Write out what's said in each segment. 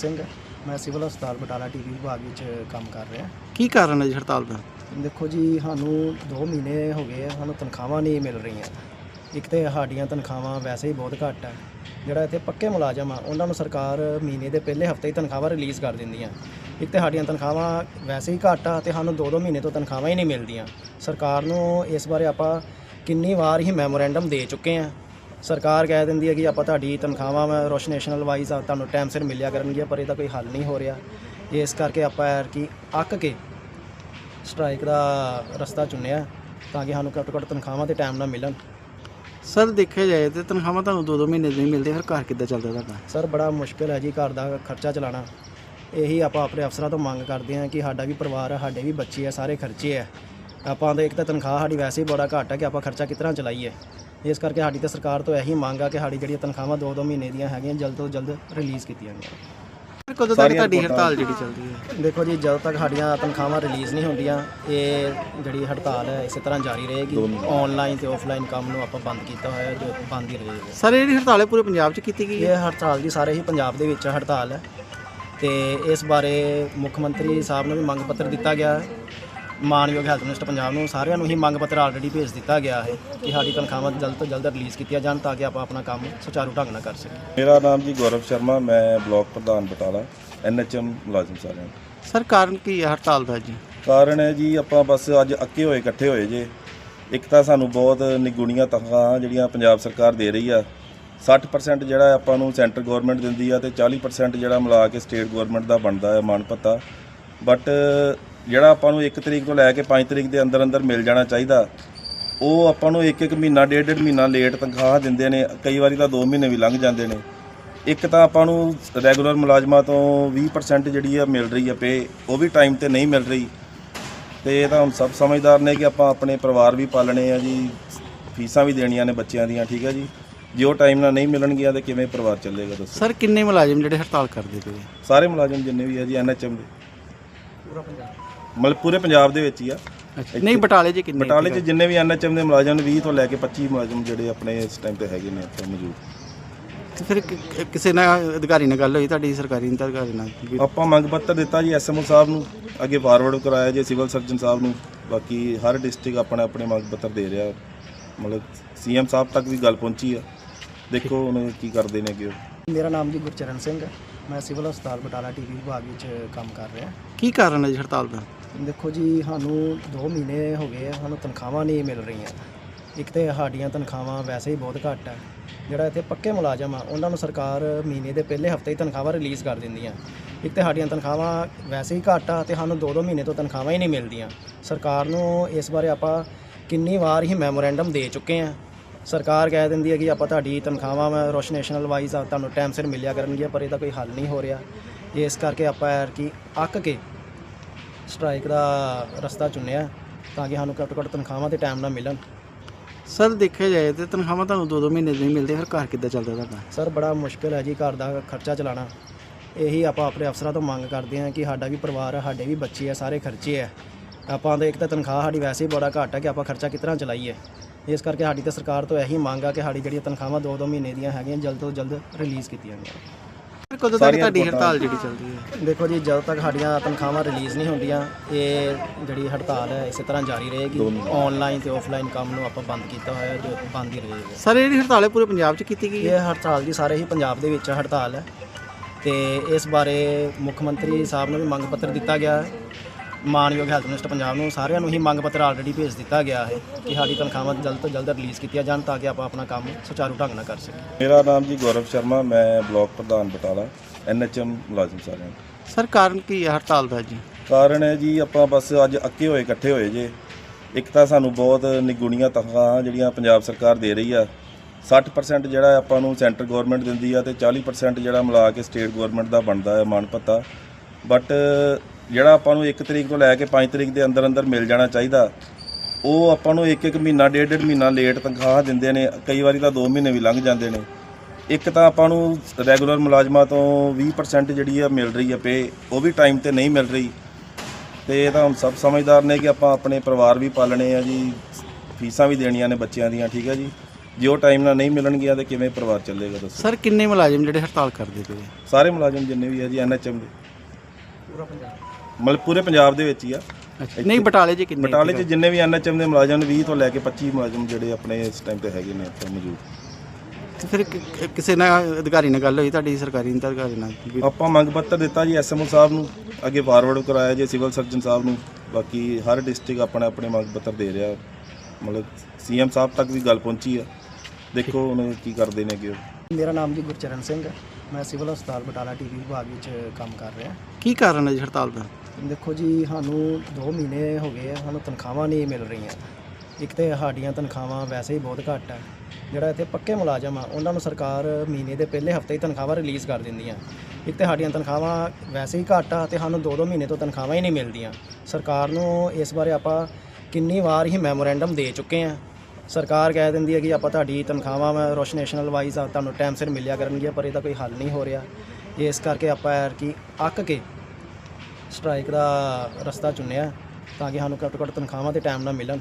ਸਿੰਘ। ਮੈਂ ਸਿਵਲ ਹਸਪਤਾਲ ਬਟਾਲਾ ਟੀਵੀ ਵਿਭਾਗ ਵਿੱਚ ਕੰਮ ਕਰ ਰਿਹਾ। ਕੀ ਕਾਰਨ ਹੈ ਜੀ ਹੜਤਾਲ ਦਾ? ਦੇਖੋ ਜੀ ਸਾਨੂੰ 2 ਮਹੀਨੇ ਹੋ ਗਏ ਆ ਸਾਨੂੰ ਤਨਖਾਹਾਂ ਨਹੀਂ ਮਿਲ ਰਹੀਆਂ। ਇੱਕ ਤੇ ਸਾਡੀਆਂ ਤਨਖਾਹਾਂ ਵੈਸੇ ਹੀ ਬਹੁਤ ਘੱਟ ਆ। ਜਿਹੜਾ ਇੱਥੇ ਪੱਕੇ ਮੁਲਾਜ਼ਮ ਆ ਉਹਨਾਂ ਨੂੰ ਸਰਕਾਰ ਮਹੀਨੇ ਦੇ ਪਹਿਲੇ ਹਫ਼ਤੇ ਹੀ ਤਨਖਾਹਾਂ ਰਿਲੀਜ਼ ਕਰ ਦਿੰਦੀਆਂ। ਇੱਕ ਤੇ ਸਾਡੀਆਂ ਤਨਖਾਹਾਂ ਵੈਸੇ ਹੀ ਘੱਟ ਆ ਤੇ ਸਾਨੂੰ 2-2 ਮਹੀਨੇ ਤੋਂ ਤਨਖਾਹਾਂ ਹੀ ਨਹੀਂ ਮਿਲਦੀਆਂ। ਸਰਕਾਰ ਨੂੰ ਇਸ ਬਾਰੇ ਆਪਾਂ ਕਿੰਨੀ ਵਾਰ ਹੀ ਮੈਮੋਰੈਂਡਮ ਦੇ ਚੁੱਕੇ ਆ। ਸਰਕਾਰ ਕਹਿ ਦਿੰਦੀ ਹੈ ਕਿ ਆਪਾਂ ਤੁਹਾਡੀ ਤਨਖਾਹਾਂ ਮੈਂ ਰੋਸ਼ਨੇਸ਼ਨਲ ਵਾਈਜ਼ ਆ ਤੁਹਾਨੂੰ ਟਾਈਮ ਸਿਰ ਮਿਲਿਆ ਕਰਨਗੀਆਂ ਪਰ ਇਹਦਾ ਕੋਈ ਹੱਲ ਨਹੀਂ ਹੋ ਰਿਹਾ। ਇਸ ਕਰਕੇ ਆਪਾਂ ਐਰ ਕੀ ਅੱਕ ਕੇ ਸਟ੍ਰਾਈਕ ਦਾ ਰਸਤਾ ਚੁਣਿਆ ਤਾਂ ਕਿ ਸਾਨੂੰ ਘੱਟੋ ਘੱਟ ਤਨਖਾਹਾਂ ਤੇ ਟਾਈਮ ਨਾਲ ਮਿਲਣ। ਸਰ ਦੇਖਿਆ ਜਾਏ ਤੇ ਤਨਖਾਹਾਂ ਤੁਹਾਨੂੰ 2-2 ਮਹੀਨੇ ਦੀ ਨਹੀਂ ਮਿਲਦੀ ਫਿਰ ਘਰ ਕਿੱਦਾਂ ਚੱਲਦਾ ਤੁਹਾਡਾ? ਸਰ ਬੜਾ ਮੁਸ਼ਕਿਲ ਹੈ ਜੀ ਘਰ ਦਾ ਖਰਚਾ ਚਲਾਉਣਾ। ਇਹੀ ਆਪਾਂ ਆਪਣੇ ਅਫਸਰਾਂ ਤੋਂ ਮੰਗ ਕਰਦੇ ਹਾਂ ਕਿ ਸਾਡਾ ਵੀ ਪਰਿਵਾਰ ਹੈ ਸਾਡੇ ਵੀ ਬੱਚੇ ਆ ਸਾਰੇ ਖਰਚੇ ਆ। ਆਪਾਂ ਦਾ ਇੱਕ ਤਾਂ ਤਨਖਾਹ ਸਾਡੀ ਵੈਸੇ ਹੀ ਬੜਾ ਘੱਟ ਹੈ ਕਿ ਆਪਾਂ ਖਰਚਾ ਕਿਸ ਤਰ੍ਹਾਂ ਚਲਾਈਏ। ਇਸ ਕਰਕੇ ਸਾਡੀ ਤਾਂ ਸਰਕਾਰ ਤੋਂ ਇਹੀ ਮੰਗ ਆ ਕਿ ਸਾਡੀ ਜਿਹੜੀਆਂ ਤਨਖਾਹਾਂ 2-2 ਮਹੀਨੇ ਦੀਆਂ ਹੈਗੀਆਂ ਜਲਦ ਤੋਂ ਜਲਦ ਰਿਲੀਜ਼ ਕੀਤੀਆਂ ਜਾਣ। ਫਿਰ ਕਦੋਂ ਤੱਕ ਤੁਹਾਡੀ ਹੜਤਾਲ ਜਿਹੜੀ ਚੱਲਦੀ ਹੈ? ਦੇਖੋ ਜੀ ਜਦੋਂ ਤੱਕ ਸਾਡੀਆਂ ਤਨਖਾਹਾਂ ਰਿਲੀਜ਼ ਨਹੀਂ ਹੁੰਦੀਆਂ ਇਹ ਜਿਹੜੀ ਹੜਤਾਲ ਹੈ ਇਸੇ ਤਰ੍ਹਾਂ ਜਾਰੀ ਰਹੇਗੀ। ਆਨਲਾਈਨ ਤੇ ਆਫਲਾਈਨ ਕੰਮ ਨੂੰ ਆਪਾਂ ਬੰਦ ਕੀਤਾ ਹੋਇਆ ਜੋ ਬੰਦ ਹੀ ਰਹੇਗਾ ਸਰ ਇਹ ਜਿਹੜੀ ਹੜਤਾਲ ਹੈ ਪੂਰੇ ਪੰਜਾਬ 'ਚ ਕੀਤੀ ਗਈ ਹੈ? ਇਹ ਹੜਤਾਲ ਦੀ ਸਾਰੇ ਹੀ ਪੰਜਾਬ ਦੇ ਵਿੱਚ ਹੜਤਾਲ ਹੈ। ਤੇ ਇਸ ਬਾਰੇ ਮੁੱਖ ਮੰਤਰੀ ਸਾਹਿਬ ਨੂੰ ਵੀ ਮੰਗ ਪੱਤਰ ਦਿੱਤਾ ਗਿਆ ਹੈ। ਮਾਨਯੋਗ ਹੈਲਥ ਮਿਨਿਸਟਰ ਪੰਜਾਬ ਨੂੰ ਸਾਰਿਆਂ ਨੂੰ ਹੀ ਮੰਗ ਪੱਤਰ ਆਲਰੇਡੀ ਭੇਜ ਦਿੱਤਾ ਗਿਆ ਹੈ ਕਿ ਸਾਡੀ ਤਨਖਾਹਾਂ ਜਲਦ ਤੋਂ ਜਲਦ ਰਿਲੀਜ਼ ਕੀਤੀਆਂ ਜਾਣ ਤਾਂ ਕਿ ਆਪਾਂ ਆਪਣਾ ਕੰਮ ਸੁਚਾਰੂ ਢੰਗ ਨਾਲ ਕਰ ਸਕੀਏ। ਮੇਰਾ ਨਾਮ ਜੀ ਗੌਰਵ ਸ਼ਰਮਾ ਮੈਂ ਬਲਾਕ ਪ੍ਰਧਾਨ ਬਟਾਲਾ ਐਨਐਚਐਮ ਮੁਲਾਜ਼ਮ ਸਾਰਿਆਂ ਦਾ। ਸਰ ਕਾਰਨ ਕੀ ਹੈ ਹੜਤਾਲ ਦਾ ਜੀ? ਕਾਰਨ ਹੈ ਜੀ ਆਪਾਂ ਬਸ ਅੱਜ ਅੱਕੇ ਹੋਏ ਇਕੱਠੇ ਹੋਏ ਜੇ। ਇੱਕ ਤਾਂ ਸਾਨੂੰ ਬਹੁਤ ਨਿਗੁਣੀਆਂ ਤਨਖਾਹਾਂ ਜਿਹੜੀਆਂ ਪੰਜਾਬ ਸਰਕਾਰ ਦੇ ਰਹੀ ਆ। 60% ਜਿਹੜਾ ਆਪਾਂ ਨੂੰ ਸੈਂਟਰ ਗਵਰਨਮੈਂਟ ਦਿੰਦੀ ਆ ਤੇ 40% ਜਿਹੜਾ ਮਿਲਾ ਕੇ ਸਟੇਟ ਗਵਰਨਮੈਂਟ ਦਾ ਬਣਦਾ ਹੈ ਮਾਣ ਭੱਤਾ ਬਟ ਜਿਹੜਾ ਆਪਾਂ ਨੂੰ 1 ਤਰੀਕ ਤੋਂ ਲੈ ਕੇ 5 ਤਰੀਕ ਦੇ ਅੰਦਰ ਅੰਦਰ ਮਿਲ ਜਾਣਾ ਚਾਹੀਦਾ ਉਹ ਆਪਾਂ ਨੂੰ ਇੱਕ ਇੱਕ ਮਹੀਨਾ ਡੇਢ ਡੇਢ ਮਹੀਨਾ ਲੇਟ ਤਨਖਾਹ ਦਿੰਦੇ ਨੇ ਕਈ ਵਾਰੀ ਤਾਂ 2 ਮਹੀਨੇ ਵੀ ਲੰਘ ਜਾਂਦੇ ਨੇ। ਇੱਕ ਤਾਂ ਆਪਾਂ ਨੂੰ ਰੈਗੂਲਰ ਮੁਲਾਜ਼ਮਾਂ ਤੋਂ 20% ਜਿਹੜੀ ਆ ਮਿਲ ਰਹੀ ਆ ਪੇ ਉਹ ਵੀ ਟਾਈਮ ਤੇ ਨਹੀਂ ਮਿਲ ਰਹੀ। ਤੇ ਇਹ ਤਾਂ ਹੁਣ ਸਭ ਸਮਝਦਾਰ ਨੇ ਕਿ ਆਪਾਂ ਆਪਣੇ ਪਰਿਵਾਰ ਵੀ ਪਾਲਣੇ ਆ ਜੀ ਫੀਸਾਂ ਵੀ ਦੇਣੀਆਂ ਨੇ ਬੱਚਿਆਂ ਦੀਆਂ ਠੀਕ ਹੈ ਜੀ। ਜੇ ਉਹ ਟਾਈਮ ਨਾਲ ਨਹੀਂ ਮਿਲਣਗੀਆਂ ਤੇ ਕਿਵੇਂ ਪਰਿਵਾਰ ਚੱਲੇਗਾ ਦੱਸੋ? ਸਰ ਕਿੰਨੇ ਮੁਲਾਜ਼ਮ ਜਿਹੜੇ ਹੜਤਾਲ ਕਰਦੇ ਪਏ? ਸਾਰੇ ਮੁਲਾਜ਼ਮ ਜਿੰਨੇ ਵੀ ਆ ਜੀ ਐਨਐਚਐਮ ਦੇ। ਪੂਰਾ ਪੰਜਾਬ। ਮਤਲਬ ਪੂਰੇ ਪੰਜਾਬ ਦੇ ਵਿੱਚ ਹੀ ਆ। ਨਹੀਂ ਬਟਾਲੇ 'ਚ ਕਿੰਨੇ ਬਟਾਲੇ 'ਚ ਜਿੰਨੇ ਵੀ ਐਨਐਚਐਮ ਦੇ ਮੁਲਾਜ਼ਮ ਨੇ 20 ਤੋਂ ਲੈ ਕੇ 25 ਮੁਲਾਜ਼ਮ ਜਿਹੜੇ ਆਪਣੇ ਇਸ ਟਾਈਮ ਤੇ ਹੈਗੇ ਨੇ ਇੱਥੇ ਮੌਜੂਦ। ਤੇ ਫਿਰ ਕਿਸੇ ਨਾਲ ਅਧਿਕਾਰੀ ਨਾਲ ਗੱਲ ਹੋਈ ਤੁਹਾਡੀ ਸਰਕਾਰੀ ਅਧਿਕਾਰੀ ਨਾਲ ਆਪਾਂ ਮੰਗ ਪੱਤਰ ਦਿੱਤਾ ਜੀ ਐਸਐਮਓ ਸਾਹਿਬ ਨੂੰ ਅੱਗੇ ਫਾਰਵਰਡ ਕਰਾਇਆ ਜੀ ਸਿਵਲ ਸਰਜਨ ਸਾਹਿਬ ਨੂੰ ਬਾਕੀ ਹਰ ਡਿਸਟ੍ਰਿਕਟ ਆਪਣਾ ਆਪਣੇ ਮੰਗ ਪੱਤਰ ਦੇ ਰਿਹਾ। ਮਤਲਬ ਸੀਐਮ ਸਾਹਿਬ ਤੱਕ ਵੀ ਗੱਲ ਪਹੁੰਚੀ ਆ। ਦੇਖੋ ਹੁਣ ਕੀ ਕਰਦੇ ਨੇ ਅੱਗੇ। ਉਹ ਮੇਰਾ ਨਾਮ ਜੀ ਗੁਰਚਰਨ ਸਿੰਘ ਹੈ। ਮੈਂ ਸਿਵਲ ਹਸਪਤਾਲ ਬਟਾਲਾ ਟੀਵੀ ਵਿਭਾਗ ਵਿੱਚ ਕੰਮ ਕਰ ਰਿਹਾ। ਕੀ ਕਾਰਨ ਹੈ ਜੀ ਹੜਤਾਲ ਦਾ? ਦੇਖੋ ਜੀ, ਸਾਨੂੰ 2 ਮਹੀਨੇ ਹੋ ਗਏ ਆ, ਸਾਨੂੰ ਤਨਖਾਹਾਂ ਨਹੀਂ ਮਿਲ ਰਹੀਆਂ। ਇੱਕ ਤੇ ਸਾਡੀਆਂ ਤਨਖਾਹਾਂ ਵੈਸੇ ਹੀ ਬਹੁਤ ਘੱਟ ਆ। ਜਿਹੜਾ ਇੱਥੇ ਪੱਕੇ ਮੁਲਾਜ਼ਮ ਆ, ਉਹਨਾਂ ਨੂੰ ਸਰਕਾਰ ਮਹੀਨੇ ਦੇ ਪਹਿਲੇ ਹਫ਼ਤੇ ਹੀ ਤਨਖਾਹਾਂ ਰਿਲੀਜ਼ ਕਰ ਦਿੰਦੀਆਂ। ਇੱਕ ਤੇ ਸਾਡੀਆਂ ਤਨਖਾਹਾਂ ਵੈਸੇ ਹੀ ਘੱਟ ਆ ਤੇ ਸਾਨੂੰ 2-2 ਮਹੀਨੇ ਤੋਂ ਤਨਖਾਹਾਂ ਹੀ ਨਹੀਂ ਮਿਲਦੀਆਂ। ਸਰਕਾਰ ਨੂੰ ਇਸ ਬਾਰੇ ਆਪਾਂ ਕਿੰਨੀ ਵਾਰ ਹੀ ਮੈਮੋਰੈਂਡਮ ਦੇ ਚੁੱਕੇ ਆ। ਸਰਕਾਰ ਕਹਿ ਦਿੰਦੀ ਹੈ ਕਿ ਆਪਾਂ ਤੁਹਾਡੀ ਤਨਖਾਹਾਂ ਮੈਂ ਰੋਸ਼ਨੇਸ਼ਨਲ ਵਾਈਜ਼ ਤੁਹਾਨੂੰ ਟਾਈਮ ਸਿਰ ਮਿਲਿਆ ਕਰਨਗੀਆਂ, ਪਰ ਇਹਦਾ ਕੋਈ ਹੱਲ ਨਹੀਂ ਹੋ ਰਿਹਾ। ਇਸ ਕਰਕੇ ਆਪਾਂ ਐਰ ਕੀ ਅੱਕ ਕੇ ਸਟ੍ਰਾਈਕ ਦਾ ਰਸਤਾ ਚੁਣਿਆ ਤਾਂ ਕਿ ਸਾਨੂੰ ਘੱਟੋ ਘੱਟ ਤਨਖਾਹਾਂ ਤੇ ਟਾਈਮ ਨਾਲ ਮਿਲਣ। ਸਰ ਦੇਖਿਆ ਜਾਏ ਤੇ ਤਨਖਾਹਾਂ ਤੁਹਾਨੂੰ 2-2 ਮਹੀਨੇ ਨਹੀਂ ਮਿਲਦੀ ਫਿਰ ਘਰ ਕਿੱਦਾਂ ਚੱਲਦਾ ਤੁਹਾਡਾ? ਸਰ ਬੜਾ ਮੁਸ਼ਕਿਲ ਹੈ ਜੀ ਘਰ ਦਾ ਖਰਚਾ ਚਲਾਉਣਾ। ਇਹੀ ਆਪਾਂ ਆਪਣੇ ਅਫਸਰਾਂ ਤੋਂ ਮੰਗ ਕਰਦੇ ਹਾਂ ਕਿ ਸਾਡਾ ਵੀ ਪਰਿਵਾਰ ਹੈ ਸਾਡੇ ਵੀ ਬੱਚੇ ਆ ਸਾਰੇ ਖਰਚੇ ਆ। ਆਪਾਂ ਦਾ ਇੱਕ ਤਾਂ ਤਨਖਾਹ ਸਾਡੀ ਵੈਸੇ ਹੀ ਬੜਾ ਘੱਟ ਹੈ ਕਿ ਆਪਾਂ ਖਰਚਾ ਕਿਸ ਤਰ੍ਹਾਂ ਚਲਾਈਏ। ਇਸ ਕਰਕੇ ਸਾਡੀ ਤਾਂ ਸਰਕਾਰ ਤੋਂ ਇਹੀ ਮੰਗ ਆ ਕਿ ਸਾਡੀ ਜਿਹੜੀਆਂ ਤਨਖਾਹਾਂ 2-2 ਮਹੀਨੇ ਦੀਆਂ ਹੈਗੀਆਂ ਜਲਦ ਤੋਂ ਜਲਦ ਰਿਲੀਜ਼ ਕੀਤੀਆਂ ਜਾਣ। ਕਦੋਂ ਤੱਕ ਤੁਹਾਡੀ ਹੜਤਾਲ ਜਿਹੜੀ ਚੱਲਦੀ ਹੈ? ਦੇਖੋ ਜੀ ਜਦੋਂ ਤੱਕ ਸਾਡੀਆਂ ਤਨਖਾਹਾਂ ਰਿਲੀਜ਼ ਨਹੀਂ ਹੁੰਦੀਆਂ ਇਹ ਜਿਹੜੀ ਹੜਤਾਲ ਹੈ ਇਸੇ ਤਰ੍ਹਾਂ ਜਾਰੀ ਰਹੇਗੀ। ਆਨਲਾਈਨ ਤੇ ਆਫਲਾਈਨ ਕੰਮ ਨੂੰ ਆਪਾਂ ਬੰਦ ਕੀਤਾ ਹੋਇਆ ਹੈ, ਜੋ ਬੰਦ ਹੀ ਰਹੇਗਾ। ਸਰ ਇਹ ਜਿਹੜੀ ਹੜਤਾਲ ਹੈ ਪੂਰੇ ਪੰਜਾਬ 'ਚ ਕੀਤੀ ਗਈ ਹੈ? ਇਹ ਹੜਤਾਲ ਦੀ ਸਾਰੇ ਹੀ ਪੰਜਾਬ ਦੇ ਵਿੱਚ ਹੜਤਾਲ ਹੈ। ਤੇ ਇਸ ਬਾਰੇ ਮੁੱਖ ਮੰਤਰੀ ਸਾਹਿਬ ਨੂੰ ਵੀ ਮੰਗ ਪੱਤਰ ਦਿੱਤਾ ਗਿਆ ਹੈ। ਮਾਨਯੋਗ ਹੈਲਥ ਮਿਨਿਸਟਰ ਪੰਜਾਬ ਨੂੰ ਸਾਰਿਆਂ ਨੂੰ ਹੀ ਮੰਗ ਪੱਤਰ ਆਲਰੇਡੀ ਭੇਜ ਦਿੱਤਾ ਗਿਆ ਹੈ ਕਿ ਸਾਡੀ ਤਨਖਾਹਾਂ ਜਲਦ ਤੋਂ ਜਲਦ ਰਿਲੀਜ਼ ਕੀਤੀਆਂ ਜਾਣ ਤਾਂ ਕਿ ਆਪਾਂ ਆਪਣਾ ਕੰਮ ਸੁਚਾਰੂ ਢੰਗ ਨਾਲ ਕਰ ਸਕੀਏ। ਮੇਰਾ ਨਾਮ ਜੀ ਗੌਰਵ ਸ਼ਰਮਾ ਮੈਂ ਬਲਾਕ ਪ੍ਰਧਾਨ ਬਟਾਲਾ ਐਨਐਚਐਮ ਮੁਲਾਜ਼ਮ ਸਾਰਿਆਂ ਦਾ। ਸਰ ਕਾਰਨ ਕੀ ਹੈ ਹੜਤਾਲ ਦਾ ਜੀ? ਕਾਰਨ ਹੈ ਜੀ ਆਪਾਂ ਬਸ ਅੱਜ ਅੱਕੇ ਹੋਏ ਇਕੱਠੇ ਹੋਏ ਜੇ। ਇੱਕ ਤਾਂ ਸਾਨੂੰ ਬਹੁਤ ਨਿਗੁਣੀਆਂ ਤਨਖਾਹਾਂ ਜਿਹੜੀਆਂ ਪੰਜਾਬ ਸਰਕਾਰ ਦੇ ਰਹੀ ਆ। 60% ਜਿਹੜਾ ਆਪਾਂ ਨੂੰ ਸੈਂਟਰ ਗਵਰਨਮੈਂਟ ਦਿੰਦੀ ਆ ਤੇ 40% ਜਿਹੜਾ ਮਿਲਾ ਕੇ ਸਟੇਟ ਗਵਰਨਮੈਂਟ ਦਾ ਬਣਦਾ ਹੈ ਮਾਣ ਭੱਤਾ ਬਟ ਜਿਹੜਾ ਆਪਾਂ ਨੂੰ 1 ਤਰੀਕ ਤੋਂ ਲੈ ਕੇ 5 ਤਰੀਕ ਦੇ ਅੰਦਰ ਅੰਦਰ ਮਿਲ ਜਾਣਾ ਚਾਹੀਦਾ ਉਹ ਆਪਾਂ ਨੂੰ ਇੱਕ ਇੱਕ ਮਹੀਨਾ ਡੇਢ ਡੇਢ ਮਹੀਨਾ ਲੇਟ ਤਨਖਾਹ ਦਿੰਦੇ ਨੇ ਕਈ ਵਾਰੀ ਤਾਂ 2 ਮਹੀਨੇ ਵੀ ਲੰਘ ਜਾਂਦੇ ਨੇ। ਇੱਕ ਤਾਂ ਆਪਾਂ ਨੂੰ ਰੈਗੂਲਰ ਮੁਲਾਜ਼ਮਾਂ ਤੋਂ 20% ਜਿਹੜੀ ਆ ਮਿਲ ਰਹੀ ਆ ਪੇ ਉਹ ਵੀ ਟਾਈਮ ਤੇ ਨਹੀਂ ਮਿਲ ਰਹੀ। ਤੇ ਇਹ ਤਾਂ ਹੁਣ ਸਭ ਸਮਝਦਾਰ ਨੇ ਕਿ ਆਪਾਂ ਆਪਣੇ ਪਰਿਵਾਰ ਵੀ ਪਾਲਣੇ ਆ ਜੀ ਫੀਸਾਂ ਵੀ ਦੇਣੀਆਂ ਨੇ ਬੱਚਿਆਂ ਦੀਆਂ ਠੀਕ ਹੈ ਜੀ। ਜੇ ਉਹ ਟਾਈਮ ਨਾਲ ਨਹੀਂ ਮਿਲਣਗੀਆਂ ਤੇ ਕਿਵੇਂ ਪਰਿਵਾਰ ਚੱਲੇਗਾ ਦੱਸੋ? ਸਰ ਕਿੰਨੇ ਮੁਲਾਜ਼ਮ ਜਿਹੜੇ ਹੜਤਾਲ ਕਰਦੇ ਪਏ? ਆ? ਸਾਰੇ ਮੁਲਾਜ਼ਮ ਜਿੰਨੇ ਵੀ ਆ ਜੀ ਐਨਐਚਐਮ ਦੇ। ਪੂਰਾ ਪੰਜਾਬ। ਮਤਲਬ ਪੂਰੇ ਪੰਜਾਬ ਦੇ ਵਿੱਚ ਹੀ ਆ। ਅੱਛਾ। ਨਹੀਂ ਬਟਾਲੇ 'ਚ ਕਿੰਨੇ ਬਟਾਲੇ 'ਚ ਜਿੰਨੇ ਵੀ ਐਨਐਚਐਮ ਦੇ ਮੁਲਾਜ਼ਮ ਨੇ 20 ਤੋਂ ਲੈ ਕੇ 25 ਮੁਲਾਜ਼ਮ ਜਿਹੜੇ ਆਪਣੇ ਇਸ ਟਾਈਮ ਤੇ ਹੈਗੇ ਨੇ ਇੱਥੇ ਮੌਜੂਦ। ਤੇ ਫਿਰ ਕਿ- ਕਿਸੇ ਨਾਲ ਅਧਿਕਾਰੀ ਨਾਲ ਗੱਲ ਹੋਈ ਤੁਹਾਡੀ ਸਰਕਾਰੀ ਅਧਿਕਾਰੀ ਨਾਲ? ਵੀ ਆਪਾਂ ਮੰਗ ਪੱਤਰ ਦਿੱਤਾ ਜੀ ਐਸਐਮਓ ਸਾਹਿਬ ਨੂੰ ਅੱਗੇ ਫਾਰਵਰਡ ਕਰਾਇਆ ਜੀ ਸਿਵਲ ਸਰਜਨ ਸਾਹਿਬ ਨੂੰ। ਬਾਕੀ ਹਰ ਡਿਸਟ੍ਰਿਕਟ ਆਪਣਾ ਆਪਣੇ ਮੰਗ ਪੱਤਰ ਦੇ ਰਿਹਾ। ਮਤਲਬ ਸੀਐਮ ਸਾਹਿਬ ਤੱਕ ਵੀ ਗੱਲ ਪਹੁੰਚੀ ਆ। ਦੇਖੋ ਹੁਣ ਕੀ ਕਰਦੇ ਨੇ ਅੱਗੇ। ਉਹ ਮੇਰਾ ਨਾਮ ਜੀ ਗੁਰਚਰਨ ਸਿੰਘ ਹੈ। ਮੈਂ ਸਿਵਲ ਹਸਪਤਾਲ ਬਟਾਲਾ ਟੀਵੀ ਵਿਭਾਗ ਵਿੱਚ ਕੰਮ ਕਰ ਰਿਹਾ। ਕੀ ਕਾਰਨ ਹੈ ਜੀ ਹੜਤਾਲ ਦਾ? ਦੇਖੋ ਜੀ ਸਾਨੂੰ 2 ਮਹੀਨੇ ਹੋ ਗਏ ਆ ਸਾਨੂੰ ਤਨਖਾਹਾਂ ਨਹੀਂ ਮਿਲ ਰਹੀਆਂ। ਇੱਕ ਤੇ ਸਾਡੀਆਂ ਤਨਖਾਹਾਂ ਵੈਸੇ ਹੀ ਬਹੁਤ ਘੱਟ ਹੈ ਜਿਹੜਾ ਇੱਥੇ ਪੱਕੇ ਮੁਲਾਜ਼ਮ ਆ ਉਹਨਾਂ ਨੂੰ ਸਰਕਾਰ ਮਹੀਨੇ ਦੇ ਪਹਿਲੇ ਹਫ਼ਤੇ ਹੀ ਤਨਖਾਹਾਂ ਰਿਲੀਜ਼ ਕਰ ਦਿੰਦੀਆਂ। ਇੱਕ ਤੇ ਸਾਡੀਆਂ ਤਨਖਾਹਾਂ ਵੈਸੇ ਹੀ ਘੱਟ ਆ ਤੇ ਸਾਨੂੰ 2-2 ਮਹੀਨੇ ਤੋਂ ਤਨਖਾਹਾਂ ਹੀ ਨਹੀਂ ਮਿਲਦੀਆਂ। ਸਰਕਾਰ ਨੂੰ ਇਸ ਬਾਰੇ ਆਪਾਂ ਕਿੰਨੀ ਵਾਰ ਹੀ ਮੈਮੋਰੈਂਡਮ ਦੇ ਚੁੱਕੇ ਆ। ਸਰਕਾਰ ਕਹਿ ਦਿੰਦੀ ਹੈ ਕਿ ਆਪਾਂ ਤੁਹਾਡੀ ਤਨਖਾਹਾਂ ਮੈਂ ਰੋਸ਼ਨੇਸ਼ਨਲ ਵਾਈਜ਼ ਆ ਤੁਹਾਨੂੰ ਟਾਈਮ ਸਿਰ ਮਿਲਿਆ ਕਰਨਗੀਆਂ ਪਰ ਇਹਦਾ ਕੋਈ ਹੱਲ ਨਹੀਂ ਹੋ ਰਿਹਾ। ਇਸ ਕਰਕੇ ਆਪਾਂ ਐਰ ਕੀ ਅੱਕ ਕੇ ਸਟ੍ਰਾਈਕ ਦਾ ਰਸਤਾ ਚੁਣਿਆ ਤਾਂ ਕਿ ਸਾਨੂੰ ਘੱਟੋ ਘੱਟ ਤਨਖਾਹਾਂ ਤੇ ਟਾਈਮ ਨਾਲ ਮਿਲਣ।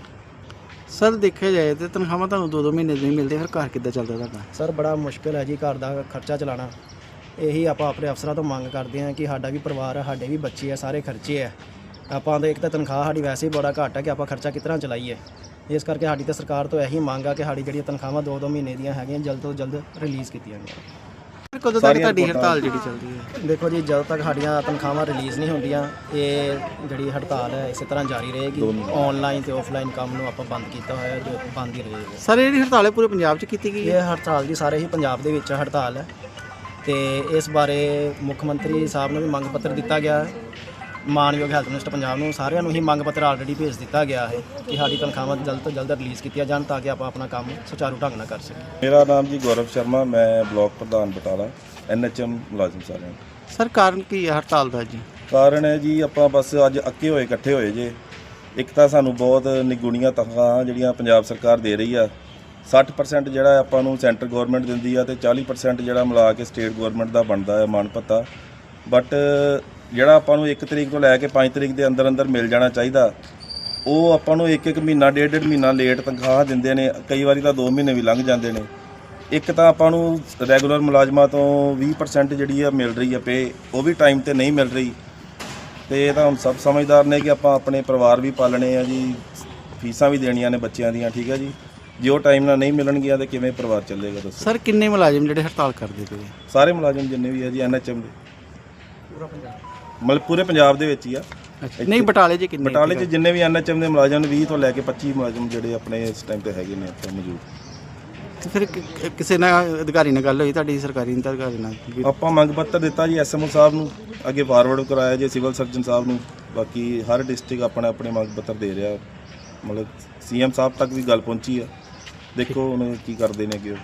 ਸਰ ਦੇਖਿਆ ਜਾਏ ਤੇ ਤਨਖਾਹਾਂ ਤੁਹਾਨੂੰ ਦੋ ਦੋ ਮਹੀਨੇ ਦੀ ਨਹੀਂ ਮਿਲਦੀ ਫਿਰ ਘਰ ਕਿੱਦਾਂ ਚੱਲਦਾ ਤੁਹਾਡਾ? ਸਰ ਬੜਾ ਮੁਸ਼ਕਿਲ ਹੈ ਜੀ ਘਰ ਦਾ ਖਰਚਾ ਚਲਾਉਣਾ। ਇਹੀ ਆਪਾਂ ਆਪਣੇ ਅਫਸਰਾਂ ਤੋਂ ਮੰਗ ਕਰਦੇ ਹਾਂ ਕਿ ਸਾਡਾ ਵੀ ਪਰਿਵਾਰ ਹੈ ਸਾਡੇ ਵੀ ਬੱਚੇ ਆ ਸਾਰੇ ਖਰਚੇ ਆ। ਆਪਾਂ ਦੇ ਇੱਕ ਤਾਂ ਤਨਖਾਹ ਸਾਡੀ ਵੈਸੇ ਹੀ ਬੜਾ ਘੱਟ ਹੈ ਕਿ ਆਪਾਂ ਖਰਚਾ ਤਰ੍ਹਾਂ ਚਲਾਈਏ। ਇਸ ਕਰਕੇ ਸਾਡੀ ਤਾਂ ਸਰਕਾਰ ਤੋਂ ਇਹੀ ਮੰਗ ਆ ਕਿ ਸਾਡੀ ਜਿਹੜੀਆਂ ਤਨਖਾਹਾਂ 2-2 ਮਹੀਨੇ ਦੀਆਂ ਹੈਗੀਆਂ ਜਲਦ ਤੋਂ ਜਲਦ ਰਿਲੀਜ਼ ਕੀਤੀਆਂ ਜਾਣ। ਕਦੋਂ ਤੱਕ ਤੁਹਾਡੀ ਹੜਤਾਲ ਜਿਹੜੀ ਚੱਲਦੀ ਹੈ? ਦੇਖੋ ਜੀ ਜਦੋਂ ਤੱਕ ਸਾਡੀਆਂ ਤਨਖਾਹਾਂ ਰਿਲੀਜ਼ ਨਹੀਂ ਹੁੰਦੀਆਂ ਇਹ ਜਿਹੜੀ ਹੜਤਾਲ ਹੈ ਇਸੇ ਤਰ੍ਹਾਂ ਜਾਰੀ ਰਹੇਗੀ। ਆਨਲਾਈਨ ਤੇ ਆਫਲਾਈਨ ਕੰਮ ਨੂੰ ਆਪਾਂ ਬੰਦ ਕੀਤਾ ਹੋਇਆ ਜੋ ਬੰਦ ਹੀ ਰਹੇਗਾ। ਸਰ ਇਹ ਜਿਹੜੀ ਹੜਤਾਲ ਹੈ ਪੂਰੇ ਪੰਜਾਬ 'ਚ ਕੀਤੀ ਗਈ ਹੈ? ਇਹ ਹੜਤਾਲ ਦੀ ਸਾਰੇ ਹੀ ਪੰਜਾਬ ਦੇ ਵਿੱਚ ਹੜਤਾਲ ਹੈ। ਤੇ ਇਸ ਬਾਰੇ ਮੁੱਖ ਮੰਤਰੀ ਸਾਹਿਬ ਨੂੰ ਵੀ ਮੰਗ ਪੱਤਰ ਦਿੱਤਾ ਗਿਆ ਹੈ। ਮਾਨਯੋਗ ਹੈਲਥ ਮਿਨਿਸਟਰ ਪੰਜਾਬ ਨੂੰ ਸਾਰਿਆਂ ਨੂੰ ਹੀ ਮੰਗ ਪੱਤਰ ਆਲਰੇਡੀ ਭੇਜ ਦਿੱਤਾ ਗਿਆ ਹੈ ਕਿ ਸਾਡੀ ਤਨਖਾਹਾਂ ਜਲਦ ਤੋਂ ਜਲਦ ਰਿਲੀਜ਼ ਕੀਤੀਆਂ ਜਾਣ ਤਾਂ ਕਿ ਆਪਾਂ ਆਪਣਾ ਕੰਮ ਸੁਚਾਰੂ ਢੰਗ ਨਾਲ ਕਰ ਸਕੀਏ। ਮੇਰਾ ਨਾਮ ਜੀ ਗੌਰਵ ਸ਼ਰਮਾ ਮੈਂ ਬਲਾਕ ਪ੍ਰਧਾਨ ਬਟਾਲਾ ਐਨਐਚਐਮ ਮੁਲਾਜ਼ਮ ਸਾਰਿਆਂ ਦਾ ਸਰ ਕਾਰਨ ਕੀ ਹੈ ਹੜਤਾਲ ਦਾ ਜੀ? ਕਾਰਨ ਹੈ ਜੀ ਆਪਾਂ ਬਸ ਅੱਜ ਅੱਕੇ ਹੋਏ ਇਕੱਠੇ ਹੋਏ ਜੇ। ਇੱਕ ਤਾਂ ਸਾਨੂੰ ਬਹੁਤ ਨਿਗੁਣੀਆਂ ਤਨਖਾਹਾਂ ਜਿਹੜੀਆਂ ਪੰਜਾਬ ਸਰਕਾਰ ਦੇ ਰਹੀ ਆ। 60% ਜਿਹੜਾ ਆਪਾਂ ਨੂੰ ਸੈਂਟਰ ਗਵਰਨਮੈਂਟ ਦਿੰਦੀ ਆ ਤੇ 40% ਜਿਹੜਾ ਮਿਲਾ ਕੇ ਸਟੇਟ ਗਵਰਨਮੈਂਟ ਦਾ ਬਣਦਾ ਹੈ ਮਾਣ ਭੱਤਾ ਬਟ ਜਿਹੜਾ ਆਪਾਂ ਨੂੰ 1 ਤਰੀਕ ਤੋਂ ਲੈ ਕੇ 5 ਤਰੀਕ ਦੇ ਅੰਦਰ ਅੰਦਰ ਮਿਲ ਜਾਣਾ ਚਾਹੀਦਾ ਉਹ ਆਪਾਂ ਨੂੰ ਇੱਕ ਇੱਕ ਮਹੀਨਾ ਡੇਢ ਡੇਢ ਮਹੀਨਾ ਲੇਟ ਤਨਖਾਹ ਦਿੰਦੇ ਨੇ ਕਈ ਵਾਰੀ ਤਾਂ 2 ਮਹੀਨੇ ਵੀ ਲੰਘ ਜਾਂਦੇ ਨੇ। ਇੱਕ ਤਾਂ ਆਪਾਂ ਨੂੰ ਰੈਗੂਲਰ ਮੁਲਾਜ਼ਮਾਂ ਤੋਂ 20% ਜਿਹੜੀ ਆ ਮਿਲ ਰਹੀ ਆ ਪੇ ਉਹ ਵੀ ਟਾਈਮ ਤੇ ਨਹੀਂ ਮਿਲ ਰਹੀ। ਤੇ ਇਹ ਤਾਂ ਹੁਣ ਸਭ ਸਮਝਦਾਰ ਨੇ ਕਿ ਆਪਾਂ ਆਪਣੇ ਪਰਿਵਾਰ ਵੀ ਪਾਲਣੇ ਆ ਜੀ ਫੀਸਾਂ ਵੀ ਦੇਣੀਆਂ ਨੇ ਬੱਚਿਆਂ ਦੀਆਂ ਠੀਕ ਹੈ ਜੀ। ਜੇ ਉਹ ਟਾਈਮ ਨਾਲ ਨਹੀਂ ਮਿਲਣਗੀਆਂ ਤੇ ਕਿਵੇਂ ਪਰਿਵਾਰ ਚੱਲੇਗਾ ਦੱਸੋ? ਸਰ ਕਿੰਨੇ ਮੁਲਾਜ਼ਮ ਜਿਹੜੇ ਹੜਤਾਲ ਕਰਦੇ ਪਏ? ਸਾਰੇ ਮੁਲਾਜ਼ਮ ਜਿੰਨੇ ਵੀ ਆ ਜੀ ਐਨਐਚਐਮ ਦੇ। ਪੂਰਾ ਪੰਜਾਬ। ਮਤਲਬ ਪੂਰੇ ਪੰਜਾਬ ਦੇ ਵਿੱਚ ਹੀ ਆ। ਨਹੀਂ ਬਟਾਲੇ 'ਚ ਕਿੰਨੇ ਬਟਾਲੇ 'ਚ ਜਿੰਨੇ ਵੀ ਐਨਐਚਐਮ ਦੇ ਮੁਲਾਜ਼ਮ ਨੇ 20 ਤੋਂ ਲੈ ਕੇ 25 ਮੁਲਾਜ਼ਮ ਜਿਹੜੇ ਆਪਣੇ ਇਸ ਟਾਈਮ ਤੇ ਹੈਗੇ ਨੇ ਇੱਥੇ ਮੌਜੂਦ। ਤੇ ਫਿਰ ਕਿ- ਕਿਸੇ ਨਾਲ ਅਧਿਕਾਰੀ ਨਾਲ ਗੱਲ ਹੋਈ ਤੁਹਾਡੀ ਸਰਕਾਰੀ ਅਧਿਕਾਰੀ ਨਾਲ? ਵੀ ਆਪਾਂ ਮੰਗ ਪੱਤਰ ਦਿੱਤਾ ਜੀ ਐਸਐਮਓ ਸਾਹਿਬ ਨੂੰ ਅੱਗੇ ਫਾਰਵਰਡ ਕਰਾਇਆ ਜੀ ਸਿਵਲ ਸਰਜਨ ਸਾਹਿਬ ਨੂੰ ਬਾਕੀ ਹਰ ਡਿਸਟ੍ਰਿਕਟ ਆਪਣਾ ਆਪਣੇ ਮੰਗ ਪੱਤਰ ਦੇ ਰਿਹਾ। ਮਤਲਬ ਸੀਐਮ ਸਾਹਿਬ ਤੱਕ ਵੀ ਗੱਲ ਪਹੁੰਚੀ ਆ। ਦੇਖੋ ਹੁਣ ਕੀ ਕਰਦੇ ਨੇ ਅੱਗੇ। ਉਹ